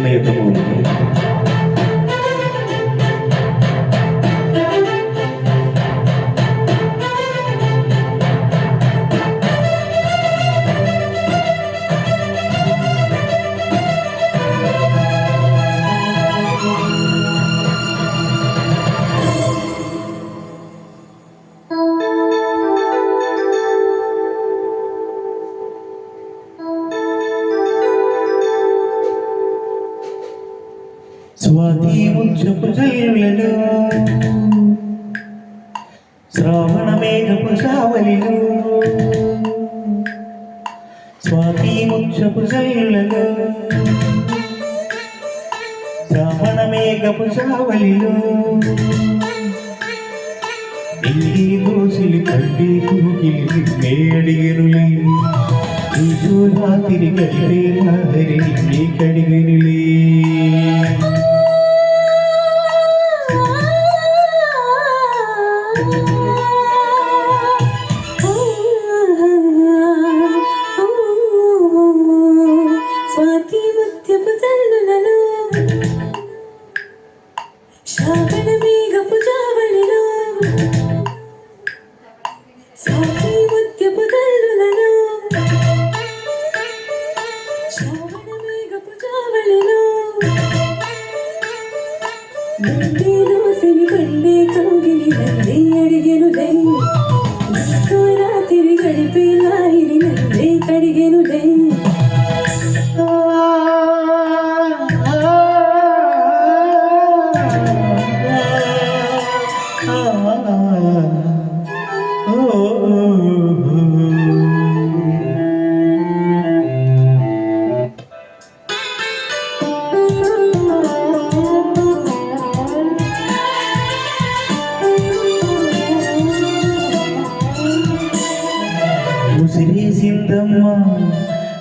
ప్రేమయుతము స్వాతి ముచ్చపు జల్లులలో శ్రావణ మేఘపు సావలిలో స్వాతి ముచ్చపు జల్లులలో శ్రావణ మేఘపు సావలిలో ఇల్లి దోసిలి కడ్డి కూకిలి మేడిగరులే. రాత్రి కలిపే హరి నీ శ్రావణ మేఘపు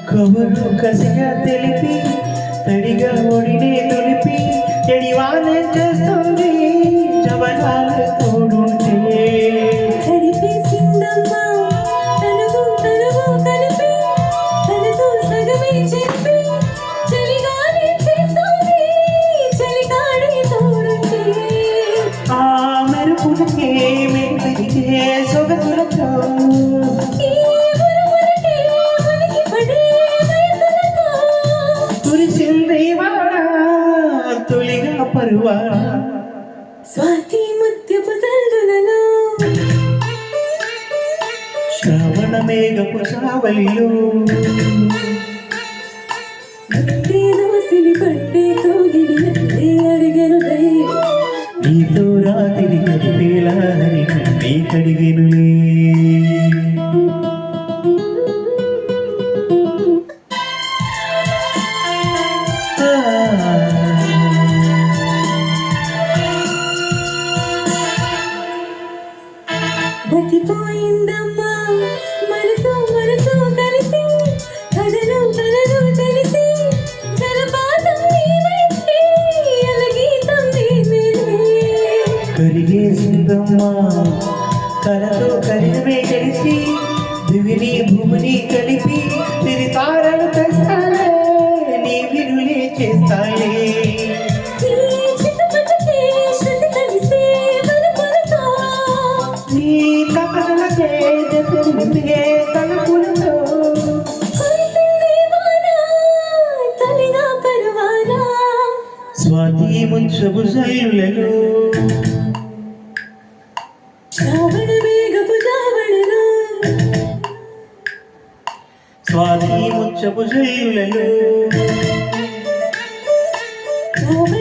కబురు కసిగా తెలిపి తడిగా ఒడినే పరువాడ స్వాతి ముత్యపు తల్లులలో శ్రావణ మేఘపు సావలిలో నీతో రాత్రి గడిపేలా హరి నీ కడిగెనులే బతిపోయిందమ్మా మనసు మనసు కలిసి కథలు కథలు తెలిసి జలపాతం నీవైతే అలగీతం నీవే కరిగేసిందమ్మా. కలతో కలిమే కలిసి దివిని భూమిని కలిపి తిరి తారలు తెస్తాలే నీ విరులే మలుపులతో నీ తలుపులతో పరువానా స్వాతి ముంచపు శైలులలో స్వాతి ముచ్చపు శైలులలో భూమి